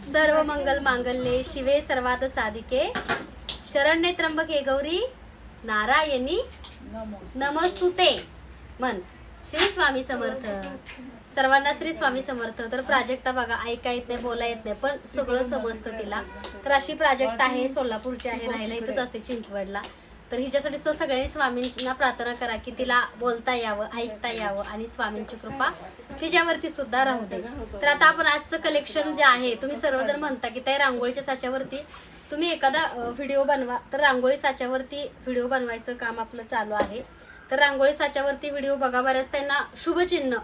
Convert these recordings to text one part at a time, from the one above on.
सर्व मंगल मांगल्ये शिवे सर्वात साधिके. शरण्ये त्र्यंबके गौरी नारायणी नमस्तुते. मन श्री स्वामी समर्थ. सर्वांना श्री स्वामी समर्थ. तर प्राजक्ता बघा ऐका येत नाही बोला येत नाही पण सगळं समजतं तिला. तर अशी प्राजक्ता आहे सोलापूरची आहे राहायला इथंच असते चिंचवडला. तर हिच्यासाठी तो सगळ्यांनी स्वामींना प्रार्थना करा की तिला बोलता यावं ऐकता यावं आणि स्वामींची कृपा तिच्यावरती सुद्धा राहू दे. तर आता आपण आजचं कलेक्शन जे आहे तुम्ही सर्वजण म्हणता की त्या रांगोळीच्या साच्यावरती तुम्ही एखादा व्हिडिओ बनवा. तर रांगोळी साच्यावरती व्हिडिओ बनवायचं काम आपलं चालू आहे. तर रांगोळी साच्यावरती व्हिडिओ बघा बऱ्याच त्यांना शुभचिन्ह.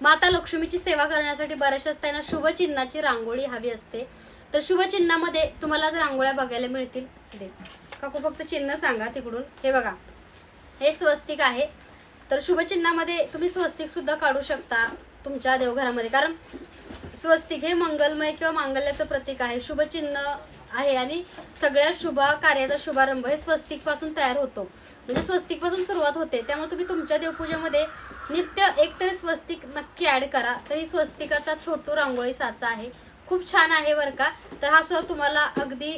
माता लक्ष्मीची सेवा करण्यासाठी बऱ्याचशाच त्यांना शुभचिन्हाची रांगोळी हवी असते. तर शुभचिन्हामध्ये तुम्हाला जर रांगोळ्या बघायला मिळतील दे. काकू फक्त चिन्ह सांगा तिकडून. हे बघा. हे स्वस्तिक आहे. तर शुभचिन्हामध्ये तुम्ही स्वस्तिक सुद्धा काढू शकता तुमच्या देवघरामध्ये. कारण स्वस्तिक हे मंगलमय किंवा मांगल्याचं प्रतीक आहे. शुभचिन्ह आहे आणि सगळ्या शुभ कार्याचा शुभारंभ हे स्वस्तिकपासून तयार होतो. म्हणजे स्वस्तिकपासून सुरुवात होते. त्यामुळे तुम्ही तुमच्या देवपूजेमध्ये नित्य एकतरी स्वस्तिक नक्की ऍड करा. तर ही स्वस्तिकाचा छोटू रांगोळी साचा आहे. खूप छान आहे बरं का? तर हा सुद्धा तुम्हाला अगदी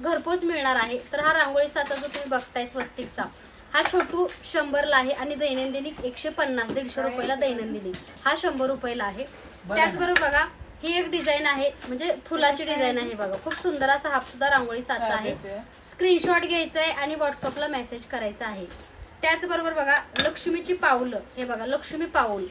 घरपोच मिळणार आहे. तर हा रांगोळी साचा जो तुम्ही बघताय स्वस्तिकचा हा छोटू शंभरला आहे आणि दैनंदिनी एकशे पन्नास दीडशे रुपयाला दैनंदिनी हा शंभर रुपयाला आहे. त्याचबरोबर बघा ही एक डिझाईन आहे म्हणजे फुलाची डिझाईन आहे बघा. खूप सुंदर असा हा सुद्धा रांगोळी साचा आहे. स्क्रीनशॉट घ्यायचा आहे आणि व्हॉट्सअपला मेसेज करायचा आहे. त्याचबरोबर बघा लक्ष्मीची पाऊलं. हे बघा लक्ष्मी पाऊल.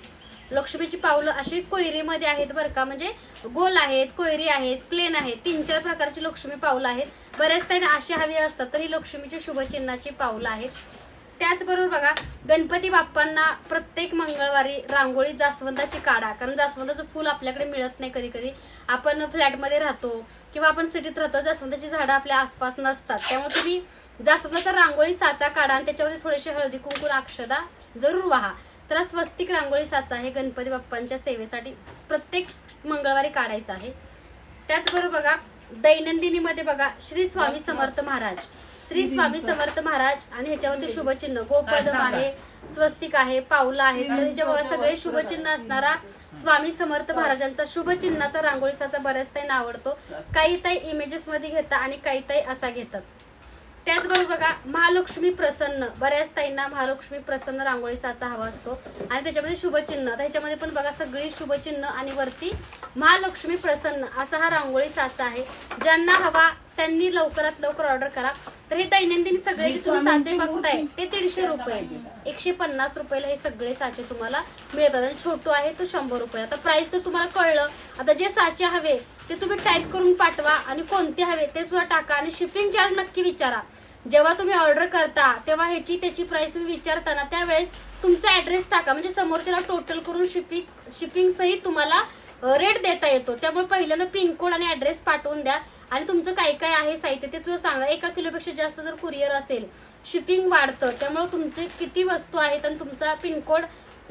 लक्ष्मीची पावलं अशी कोयरीमध्ये आहेत बरं का. म्हणजे गोल आहेत कोयरी आहेत प्लेन आहेत. तीन चार प्रकारची लक्ष्मी पावलं आहेत. बऱ्याच त्यांना अशी हवी असतात तर ही लक्ष्मीची शुभचिन्हाची पावलं आहेत. त्याचबरोबर बघा गणपती बाप्पांना प्रत्येक मंगळवारी रांगोळी जास्वंदाची काढा. कारण जास्वंदाचं फुल आपल्याकडे मिळत नाही कधी कधी आपण फ्लॅटमध्ये राहतो किंवा आपण सिटीत राहतो जास्वंदाची झाडं आपल्या आसपास नसतात. त्यामुळे तुम्ही जास्वंदाचा रांगोळी साचा काढा आणि त्याच्यावरती थोडेसे हळदी कुंकू अक्षदा जरूर व्हा. तर हा स्वस्तिक रांगोळी साचा आहे गणपती बाप्पांच्या सेवेसाठी प्रत्येक मंगळवारी काढायचा आहे. त्याचबरोबर बघा दैनंदिनीमध्ये बघा श्री स्वामी समर्थ महाराज. श्री स्वामी समर्थ महाराज आणि ह्याच्यावरती शुभचिन्ह गोपदम आहे स्वस्तिक आहे पावलं आहे तर ह्याच्या बघा सगळे शुभचिन्ह असणारा स्वामी समर्थ महाराजांचा शुभचिन्हाचा रांगोळीसाचा बऱ्याच ताईंना आवडतो. काही ताई इमेजेस मध्ये घेतात आणि काही ताई असा घेतात. त्याचबरोबर बघा महालक्ष्मी प्रसन्न. बऱ्याच ताईंना महालक्ष्मी प्रसन्न रांगोळी साचा हवा असतो. आणि त्याच्यामध्ये शुभचिन्ह. तर ह्याच्यामध्ये पण बघा सगळी शुभचिन्ह आणि वरती महालक्ष्मी प्रसन्न असा हा रांगोळी साचा आहे. ज्यांना हवा त्यांनी लवकरात लवकर ऑर्डर करा. तर हे दैनंदिन सगळे जे तुम्ही साचे बघताय ते दीडशे रुपये. एकशे पन्नास रुपयाला हे सगळे साचे तुम्हाला मिळतात. आणि छोटू आहे तो शंभर रुपये. आता प्राइस तर तुम्हाला कळलं. आता जे साचे हवे ते तुम्ही टाईप करून पाठवा आणि कोणते हवे ते सुद्धा टाका आणि शिपिंग चार्ज नक्की विचारा. जेव्हा तुम्ही ऑर्डर करता तेव्हा ह्याची त्याची प्राइस तुम्ही विचारताना त्यावेळेस तुमचा ऍड्रेस टाका. म्हणजे समोरच्याला टोटल करून शिपिंग शिपिंग सहित तुम्हाला रेट देता येतो. त्यामुळे पहिल्यांदा पिनकोड आणि ऍड्रेस पाठवून द्या आणि तुमचं काय काय आहे साहित्य ते तुझं सांगा. एका किलोपेक्षा जास्त जर कुरिअर असेल शिपिंग वाढतं त्यामुळे तुमचे किती वस्तू आहेत आणि तुमचा पिनकोड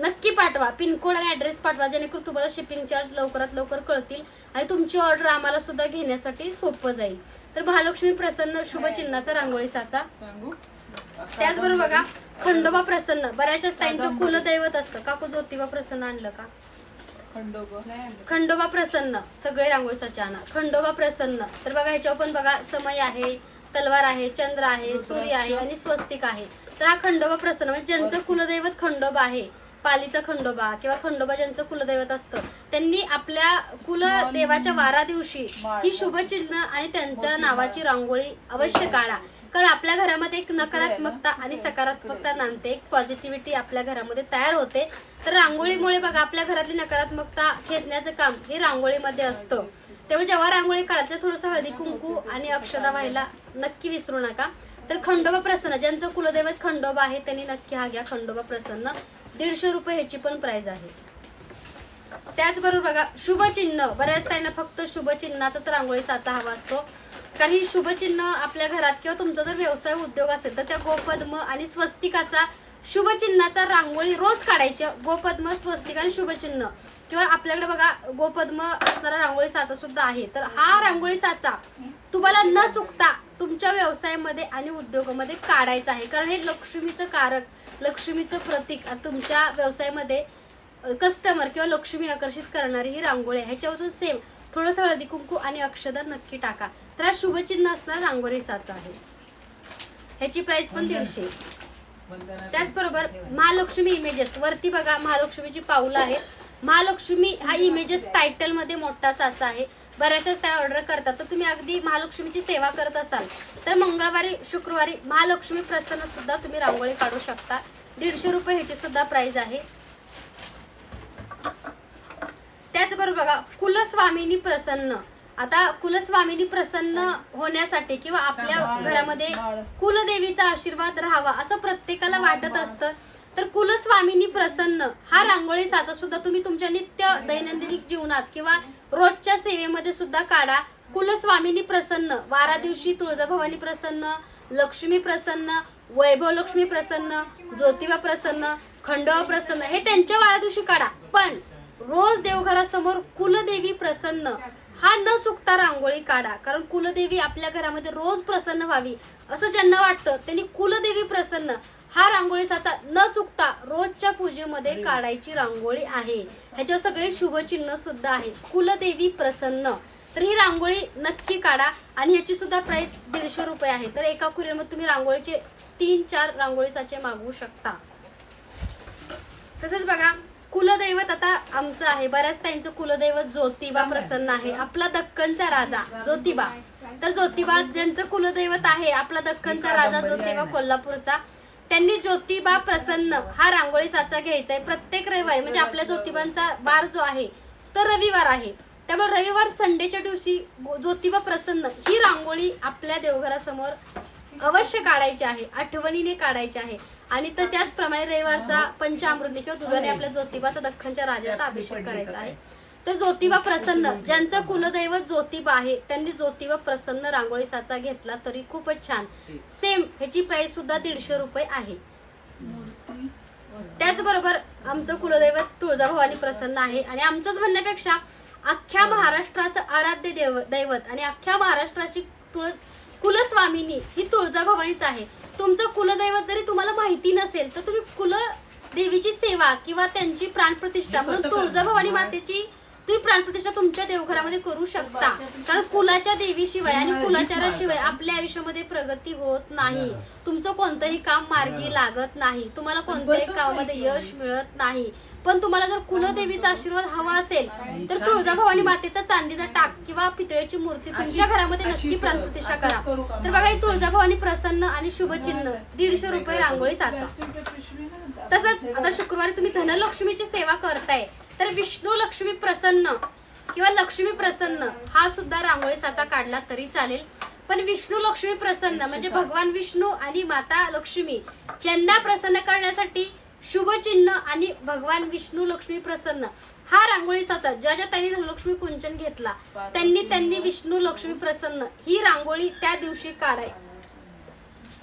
नक्की पाठवा. पिनकोड आणि ऍड्रेस पाठवा जेणेकरून तुम्हाला शिपिंग चार्ज लवकरात लवकर कळतील आणि तुमची ऑर्डर आम्हाला सुद्धा घेण्यासाठी सोपं जाईल. तर महालक्ष्मी प्रसन्न शुभचिन्हाचा रांगोळी साचा. सांगू? त्याचबरोबर बघा खंडोबा प्रसन्न. बऱ्याचशा ताईंचं कुलदैवत असतं. काकू ज्योतिबा प्रसन्न आणलं का? खंडोबा. खंडोबा प्रसन्न. सगळे रांगोळी साचा आणा. खंडोबा प्रसन्न. तर बघा ह्याच्यावर पण बघा समय आहे तलवार आहे चंद्र आहे सूर्य आहे आणि स्वस्तिक आहे. तर हा खंडोबा प्रसन्न. म्हणजे ज्यांचं कुलदैवत खंडोबा आहे पालीचा खंडोबा किंवा खंडोबा ज्यांचं कुलदैवत असतं त्यांनी आपल्या कुलदेवाच्या वारा दिवशी ही शुभचिन्ह आणि त्यांच्या नावाची रांगोळी अवश्य काढा. कारण आपल्या घरामध्ये एक नकारात्मकता आणि सकारात्मकता नांदते एक पॉझिटिव्हिटी आपल्या घरामध्ये तयार होते. तर रांगोळीमुळे बघा आपल्या घरातली नकारात्मकता खेचण्याचं काम हे रांगोळीमध्ये असतं. त्यामुळे जेव्हा रांगोळी काढायचं थोडंसं हळदी कुंकू आणि अक्षदा व्हायला नक्की विसरू नका. तर खंडोबा प्रसन्न ज्यांचं कुलदैवत खंडोबा आहे त्यांनी नक्की हा घ्या खंडोबा प्रसन्न. दीडशे रुपये ह्याची पण प्राइस आहे. त्याचबरोबर बघा शुभचिन्ह. बऱ्याच ताईंना फक्त शुभचिन्हाचाच रांगोळी साचा हवा असतो. कारण ही शुभचिन्ह आपल्या घरात किंवा तुमचा जर व्यवसाय उद्योग असेल तर त्या गोपद्म आणि स्वस्तिकाचा शुभचिन्हाचा रांगोळी रोज काढायची गोपद्म स्वस्तिक आणि शुभचिन्ह. किंवा आपल्याकडे बघा गोपद्म असणारा रांगोळी साचा सुद्धा आहे. तर हा रांगोळी साचा तुम्हाला न चुकता तुमच्या व्यवसायामध्ये आणि उद्योगामध्ये काढायचा आहे. कारण हे लक्ष्मीचं कारक लक्ष्मीचं प्रतीक तुमच्या व्यवसायामध्ये कस्टमर किंवा लक्ष्मी आकर्षित करणारी ही रांगोळी आहे. ह्याच्यावरून सेम थोडंसं हळदी कुंकू आणि अक्षदा नक्की टाका. तर हा शुभचिन्ह असणार रांगोळी साचा आहे. ह्याची प्राइस पण दीडशे. त्याचबरोबर महालक्ष्मी इमेजेस वरती बघा महालक्ष्मीची पाऊलं आहेत. महालक्ष्मी हा इमेजेस टायटलमध्ये मोठा साचा आहे. बऱ्याचशाच त्या ऑर्डर करतात. तर तुम्ही अगदी महालक्ष्मीची सेवा करत असाल तर मंगळवारी शुक्रवारी महालक्ष्मी प्रसन्न सुद्धा तुम्ही रांगोळी काढू शकता. दीडशे रुपये ह्याची सुद्धा प्राइस आहे. त्याचबरोबर बघा कुलस्वामिनी प्रसन्न. आता कुलस्वामिनी प्रसन्न होण्यासाठी किंवा आपल्या घरामध्ये कुलदेवीचा आशीर्वाद राहावा असं प्रत्येकाला वाटत असतं. तर कुलस्वामिनी प्रसन्न. हा रांगोळी साचा सुद्धा तुम्ही तुमच्या नित्य दैनंदिन जीवनात किंवा रोजच्या सेवेमध्ये सुद्धा काढा. कुलस्वामिनी प्रसन्न. वारा दिवशी तुळजाभवानी प्रसन्न लक्ष्मी प्रसन्न वैभव लक्ष्मी प्रसन्न ज्योतिबा प्रसन्न खंडोबा प्रसन्न. हे त्यांच्या वारा दिवशी काढा. पण रोज देवघरासमोर कुलदेवी प्रसन्न. हा न चुकता रांगोळी काढा. कारण कुलदेवी आपल्या घरामध्ये रोज प्रसन्न व्हावी असं ज्यांना वाटतं त्यांनी कुलदेवी प्रसन्न. हा रांगोळी साचा न चुकता रोजच्या पूजेमध्ये काढायची रांगोळी आहे. ह्याच्यावर सगळे शुभचिन्ह सुद्धा आहे. कुलदेवी प्रसन्न. तर ही रांगोळी नक्की काढा आणि ह्याची सुद्धा प्राइस दीडशे रुपये आहे. तर एका कुरिअरमध्ये तुम्ही रांगोळीचे तीन चार रांगोळी साचे मागवू शकता. तसंच बघा कुलदैवत आता आमचं आहे. बऱ्याच त्यांचं कुलदैवत ज्योतिबा प्रसन्न आहे. आपला दक्कनचा राजा ज्योतिबा. तर ज्योतिबा ज्यांचं कुलदैवत आहे आपला दक्कनचा राजा ज्योतिबा कोल्हापूरचा. त्यांनी ज्योतिबा प्रसन्न हा रांगोळी साचा घ्यायचा आहे. प्रत्येक रविवारी म्हणजे आपल्या ज्योतिबांचा बार जो आहे तर रविवार आहे. त्यामुळे रविवार संडेच्या दिवशी ज्योतिबा प्रसन्न ही रांगोळी आपल्या देवघरासमोर अवश्य काढायची आहे आठवणीने काढायची आहे. आणि तर त्याचप्रमाणे रविवारचा पंचामृती किंवा दुधाने आपल्या ज्योतिबाचा दख्खनच्या राजाचा अभिषेक करायचा आहे. तर ज्योतिबा प्रसन्न ज्यांचं कुलदैवत ज्योतिबा आहे त्यांनी ज्योतिबा प्रसन्न रांगोळी साचा घेतला तरी खूपच छान. सेम ह्याची प्राइस सुद्धा दीडशे रुपये आहे. त्याचबरोबर आमचं कुलदैवत तुळजाभवानी प्रसन्न आहे आणि आमचंच म्हणण्यापेक्षा अख्ख्या महाराष्ट्राचं आराध्य देव दैवत आणि अख्ख्या महाराष्ट्राची तुळस कुलस्वामिनी ही तुळजाभवानीच आहे. तुमचं कुलदैवत जरी तुम्हाला माहिती नसेल तर तुम्ही कुल देवीची सेवा किंवा त्यांची प्राणप्रतिष्ठा म्हणून तुळजाभवानी मातेची तुम्ही प्राणप्रतिष्ठा तुमच्या देवघरामध्ये करू शकता. कारण कुलाच्या देवीशिवाय आणि कुलाचाराशिवाय आपल्या आयुष्यामध्ये प्रगती होत नाही तुमचं कोणतंही काम मार्गी लागत नाही. तुम्हाला कोणत्याही कामामध्ये यश मिळत नाही. पण तुम्हाला जर कुलदेवीचा आशीर्वाद हवा असेल तर तुळजाभवानी मातेचा चांदीचा टाक किंवा पितळेची मूर्ती तुमच्या घरामध्ये नक्की प्राणप्रतिष्ठा करा तर बघा ही तुळजाभवानी प्रसन्न आणि शुभचिन्ह. दीडशे रुपये रांगोळी साचा. तसंच आता शुक्रवारी तुम्ही धनलक्ष्मीची सेवा करताय. तर विष्णू लक्ष्मी प्रसन्न किंवा लक्ष्मी प्रसन्न हा सुद्धा रांगोळी साचा काढला तरी चालेल. पण विष्णू लक्ष्मी प्रसन्न म्हणजे भगवान विष्णू आणि माता लक्ष्मी यांना प्रसन्न करण्यासाठी शुभचिन्ह आणि भगवान विष्णू लक्ष्मी प्रसन्न हा रांगोळी साचा ज्या ज्या त्यांनी धनलक्ष्मी कुंचन घेतला त्यांनी त्यांनी विष्णू लक्ष्मी प्रसन्न ही रांगोळी त्या दिवशी काढाय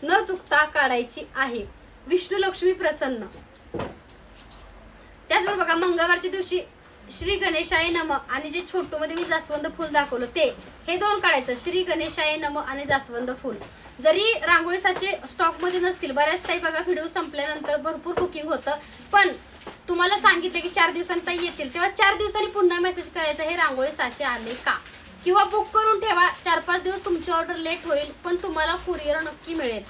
न चुकता काढायची आहे. विष्णू लक्ष्मी प्रसन्न. त्याचबरोबर बघा मंगळवारच्या दिवशी श्री गणेशाय नम आणि जे छोटू मध्ये मी जास्वंद फुल दाखवलं ते हे दोन काढायचं. श्री गणेशाय नम आणि जास्वंद फुल. जरी रांगोळीसाचे स्टॉकमध्ये नसतील बऱ्याच काही बघा व्हिडिओ संपल्यानंतर भरपूर बुकिंग होतं. पण तुम्हाला सांगितलं की चार दिवसांचा येतील तेव्हा चार दिवसांनी पुन्हा मेसेज करायचा हे रांगोळी साचे आले का? किंवा बुक करून ठेवा चार पाच दिवस तुमची ऑर्डर लेट होईल पण तुम्हाला कुरिअर नक्की मिळेल.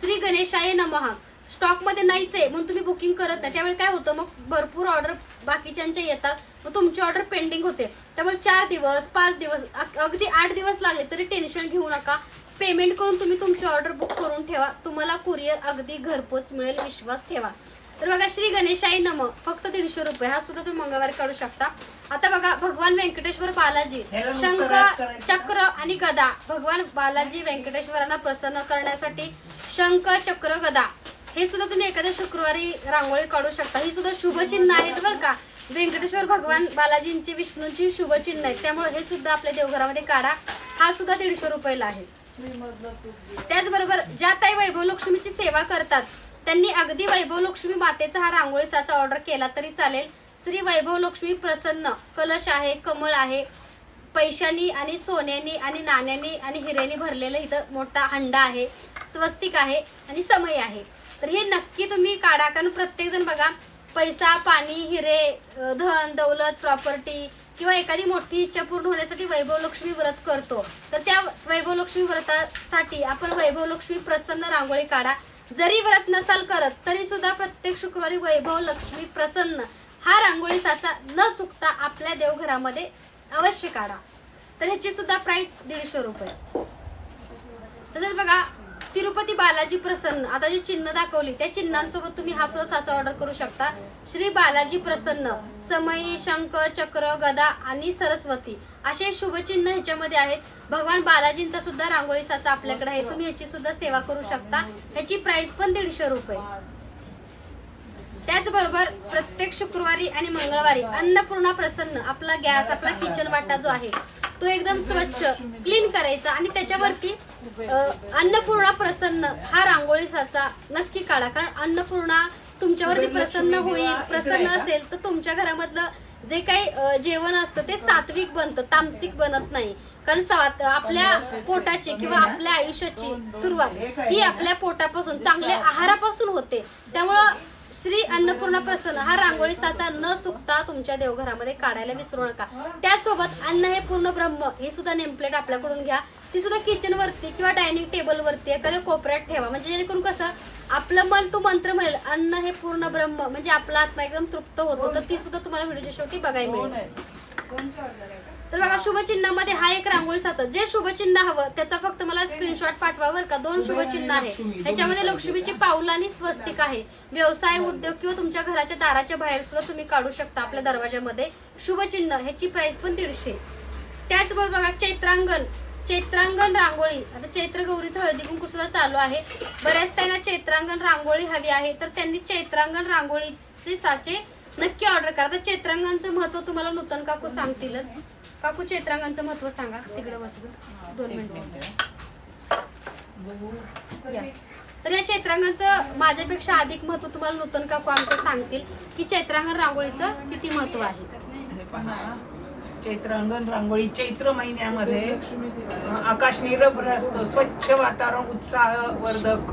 श्री गणेशाय नमः. स्टॉकमध्ये नाहीच आहे म्हणून तुम्ही बुकिंग करत नाही. त्यावेळी काय होतं मग भरपूर ऑर्डर बाकीच्यांच्या येतात मग तुमची ऑर्डर पेंडिंग होते. त्यामुळे चार दिवस पाच दिवस अग- अगदी आठ दिवस लागले तरी टेन्शन घेऊ नका. पेमेंट करून तुम्ही तुमची ऑर्डर बुक करून ठेवा. तुम्हाला कुरिअर अगदी घरपोच मिळेल विश्वास ठेवा. तर बघा श्री गणेशाई नम. फक्त दीडशे रुपये. हा सुद्धा तुम्ही मंगळवारी काढू शकता. आता बघा भगवान व्यंकटेश्वर बालाजी शंख चक्र आणि गदा. भगवान बालाजी व्यंकटेश्वरांना प्रसन्न करण्यासाठी शंख चक्र गदा. हे सुद्धा तुम्ही एखाद्या शुक्रवारी रांगोळी काढू शकता. ही सुद्धा शुभचिन्ह आहेत बरं का. व्यंकटेश्वर भगवान बालाजींची विष्णूंची शुभचिन्ह आहेत. त्यामुळे हे सुद्धा आपल्या देवघरामध्ये काढा. हा सुद्धा दीडशे रुपयाला आहे. त्याचबरोबर ज्या ताई वैभव लक्ष्मीची सेवा करतात त्यांनी अगदी वैभव लक्ष्मी मातेचा हा रांगोळी साचा ऑर्डर केला तरी चालेल. श्री वैभव लक्ष्मी प्रसन्न कलश आहे कमळ आहे. पैशानी आणि सोन्यानी आणि नाण्यानी आणि हिऱ्यानी भरलेलं इथं मोठा हंडा आहे. स्वस्तिक आहे आणि समय आहे. तर हे नक्की तुम्ही काढा कारण प्रत्येक जण बघा पैसा पाणी हिरे धन दौलत प्रॉपर्टी किंवा एखादी मोठी इच्छा पूर्ण होण्यासाठी वैभव लक्ष्मी व्रत करतो. तर त्या वैभव लक्ष्मी व्रतासाठी आपण वैभव लक्ष्मी प्रसन्न रांगोळी काढा. जरी व्रत नसाल करत तरी सुद्धा प्रत्येक शुक्रवारी वैभव लक्ष्मी प्रसन्न हा रांगोळी साचा न चुकता आपल्या देवघरामध्ये अवश्य काढा. तर ह्याची सुद्धा प्राइस दीडशे रुपये. तिरुपती बालाजी प्रसन्न. आता जी चिन्ह दाखवली त्या चिन्हांसोबत तुम्ही हा सुद्धा साचा ऑर्डर करू शकता. श्री बालाजी प्रसन्न समयी शंख चक्र गदा आणि सरस्वती. असे शुभचिन्ह ह्याच्यामध्ये आहेत. भगवान बालाजींचा सुद्धा रांगोळी साचा आपल्याकडे आहे. तुम्ही ह्याची सुद्धा सेवा करू शकता. ह्याची प्राइस पण दीडशे रुपये. त्याचबरोबर प्रत्येक शुक्रवारी आणि मंगळवारी अन्नपूर्णा प्रसन्न आपला गॅस आपला किचन वाटा जो आहे तो एकदम स्वच्छ क्लीन करायचा आणि त्याच्यावरती अन्नपूर्णा प्रसन्न. हा रांगोळी साचा नक्की काढा. कारण अन्नपूर्णा तुमच्यावरती प्रसन्न होईल प्रसन्न असेल तर तुमच्या घरामधलं जे काही जेवण असतं ते सात्विक बनतं तामसिक बनत नाही. कारण सात आपल्या पोटाची किंवा आपल्या आयुष्याची सुरुवात ही आपल्या पोटापासून चांगल्या आहारापासून होते. त्यामुळं श्री अन्नपूर्णा प्रसन्न हा रांगोळी साचा न चुकता तुमच्या देवघरामध्ये काढायला विसरू नका. त्यासोबत अन्न हे पूर्ण ब्रह्म हे सुद्धा नेमप्लेट आपल्याकडून घ्या. ती सुद्धा किचन वरती किंवा डायनिंग टेबल वरती एखाद्या कोपऱ्यात ठेवा. म्हणजे जेणेकरून कसं आपलं मन तो मंत्र म्हणेल अन्न हे पूर्ण ब्रह्म. म्हणजे आपला आत्मा एकदम तृप्त होतो. तर ती सुद्धा तुम्हाला व्हिडिओच्या शेवटी बघायला मिळेल. तर बघा शुभचिन्हामध्ये हा एक रांगोळी साचा जे शुभचिन्ह हवं त्याचा फक्त मला स्क्रीनशॉट पाठवा बरं का. दोन शुभचिन्ह आहे. ह्याच्यामध्ये लक्ष्मीची पाऊल आणि स्वस्तिक आहे. व्यवसाय उद्योग किंवा तुमच्या घराच्या दाराच्या बाहेर सुद्धा तुम्ही काढू शकता आपल्या दरवाजामध्ये शुभचिन्ह ह्याची प्राइस पण दीडशे. त्याचबरोबर बघा चैत्रांगण. चैत्रांगण रांगोळी. आता चैत्र गौरीचं हळदी कुंकू सुद्धा चालू आहे. बऱ्याच त्यांना चैत्रांगण रांगोळी हवी आहे. तर त्यांनी चैत्रांगण रांगोळीचे साचे नक्की ऑर्डर करा. तर चैत्रांगणचं महत्त्व तुम्हाला नूतन काकू सांगतीलच. काकू चैत्रांगणचं महत्त्व सांगा. तिकडे बसून दोन मिनिटं. तर या चैत्रांगणचं माझ्यापेक्षा अधिक महत्त्व तुम्हाला नूतन काकू आमच्या सांगतील की चैत्रांगण रांगोळीचं किती महत्त्व आहे. पहा चैत्रांगण रांगोळी चैत्र महिन्यामध्ये आकाश निरभ्र असतं स्वच्छ वातावरण उत्साहवर्धक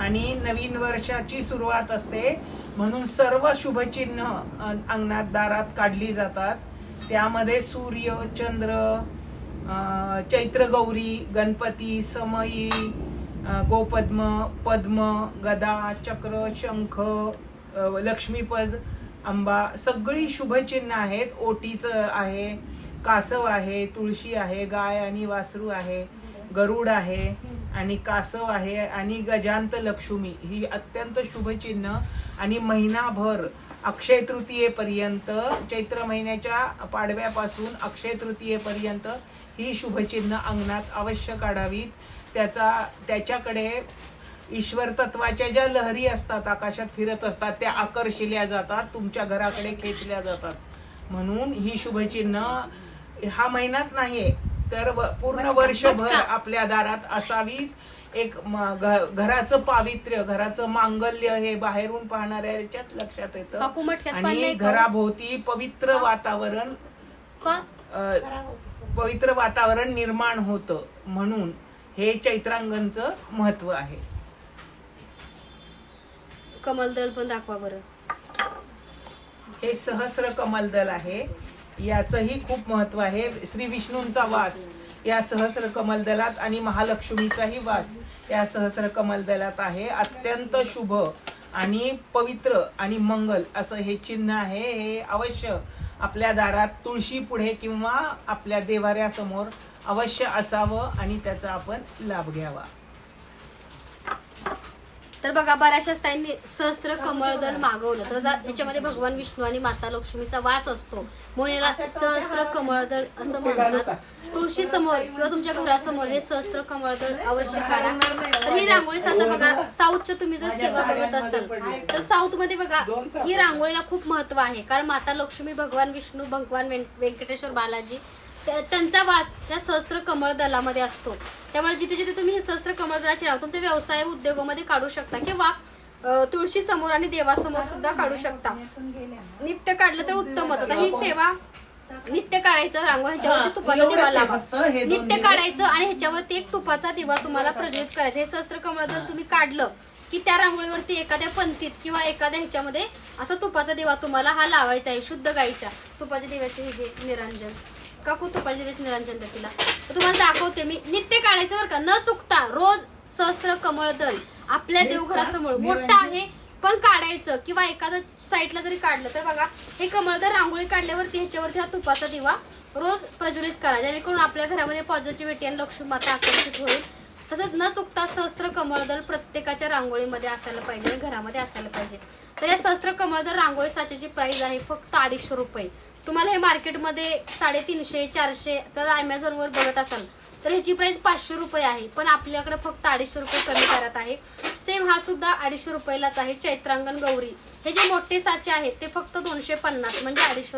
आणि नवीन वर्षाची सुरुवात असते. म्हणून सर्व शुभचिन्ह अंगणात दारात काढली जातात. त्यामध्ये सूर्य चंद्र चैत्र गौरी गणपती समयी गोपद्म पद्म गदा चक्र शंख लक्ष्मीपद आंबा सगळी शुभचिन्ह आहेत. ओटीचं आहे कासव आहे तुळशी आहे गाय आणि वासरू आहे गरुड आहे आणि कासव आहे आणि गजांत लक्ष्मी. ही अत्यंत शुभचिन्ह आणि महिनाभर अक्षय तृतीयेपर्यंत चैत्र महिन्याच्या पाडव्यापासून अक्षय तृतीयेपर्यंत ही शुभचिन्ह अंगणात अवश्य काढावीत. त्याचा त्याच्याकडे ईश्वर तत्वाच्या ज्या लहरी असतात आकाशात फिरत असतात त्या आकर्षिल्या जातात तुमच्या घराकडे खेचल्या जातात. म्हणून ही शुभचिन्ह हा महिनाच नाहीये तर पूर्ण वर्षभर आपल्या दारात असावी एक घराचं पावित्र्य घराचं मांगल्य हे बाहेरून पाहणाऱ्याच्याच लक्षात येतं. आणि? घराभोवती पवित्र वातावरण पवित्र वातावरण निर्माण होतं. म्हणून हे चैत्रांगणचं महत्त्व आहे. कमलदल पण दाखवा बरं. हे सहस्र कमलदल आहे. याचंही खूप महत्त्व आहे. श्री विष्णूंचा वास या सहस्र कमलदलात आणि महालक्ष्मीचाही वास या सहस्र कमलदलात आहे. अत्यंत शुभ आणि पवित्र आणि मंगल असं हे चिन्ह आहे. हे अवश्य आपल्या दारात तुळशी पुढे किंवा आपल्या देवाऱ्यासमोर अवश्य असावं आणि त्याचा आपण लाभ घ्यावा. तर बघा बऱ्याचशा ताईंनी सहस्त्र कमळदल मागवलं. तर याच्यामध्ये भगवान विष्णू आणि माता लक्ष्मीचा वास असतो. म्हणून याला सहस्त्र कमळदल असं म्हणतात. तुळशी समोर किंवा तुमच्या घरासमोर हे सहस्त्र कमळदल अवश्य काढा. तर ही रांगोळी साचा बघा साऊथच्या तुम्ही जर सेवा बघत असाल तर साऊथमध्ये बघा ही रांगोळीला खूप महत्त्व आहे. कारण माता लक्ष्मी भगवान विष्णू भगवान व्यंकटेश्वर बालाजी त्यांचा वास त्या सहस्त्र कमळ दलामध्ये असतो. त्यामुळे जिथे जिथे तुम्ही हे सहस्त्र कमळ दलाची राव तुमच्या व्यवसाय उद्योगामध्ये काढू शकता किंवा तुळशी समोर आणि देवासमोर सुद्धा काढू शकता. नित्य काढलं तर उत्तमच. आता ही सेवा नित्य काढायचं रांगो ह्याच्यावरती तुपाचा दिवा लावा. नित्य. काढायचं आणि ह्याच्यावरती एक तुपाचा दिवा तुम्हाला प्रज्वलित करायचा. हे सहस्त्र कमळ दल तुम्ही काढलं की त्या रांगोळीवरती एखाद्या पंथीत किंवा एखाद्या ह्याच्यामध्ये असा तुपाचा दिवा तुम्हाला हा लावायचा आहे शुद्ध गाईच्या. तुपाच्या दिव्याचे हे निरंजन. काकू तुपाच्या दिव्याचे निरंजन तिला तुम्हाला दाखवते मी. नित्य काढायचं बरं का न चुकता रोज सहस्त्र कमळ दल आपल्या देवघरासमोर मोठं आहे पण काढायचं किंवा एखादं साईडला जरी काढलं तर बघा हे कमळदर रांगोळी काढल्यावरती ह्याच्यावरती हा तुपाचा दिवा रोज प्रज्वलित करा. जेणेकरून आपल्या घरामध्ये पॉझिटिव्हिटी आणि लक्ष्मी माता आकर्षित होईल. तसंच न चुकता सहस्त्र कमळदल प्रत्येकाच्या रांगोळीमध्ये असायला पाहिजे घरामध्ये असायला पाहिजे. तर या सहस्त्र कमळदल रांगोळी साच्याची प्राइस आहे फक्त अडीचशे रुपये. तुम्हाला हे मार्केटमध्ये साडेतीनशे चारशे तर अमेझॉनवर बघत असाल तर ह्याची प्राइस पाचशे रुपये आहे. पण आपल्याकडे फक्त अडीचशे रुपये कमी करत आहे. सेम हा सुद्धा अडीचशे रुपयालाच आहे चैत्रांगण गौरी. हे जे मोठे साचे आहेत ते फक्त दोनशे पन्नास म्हणजे अडीचशे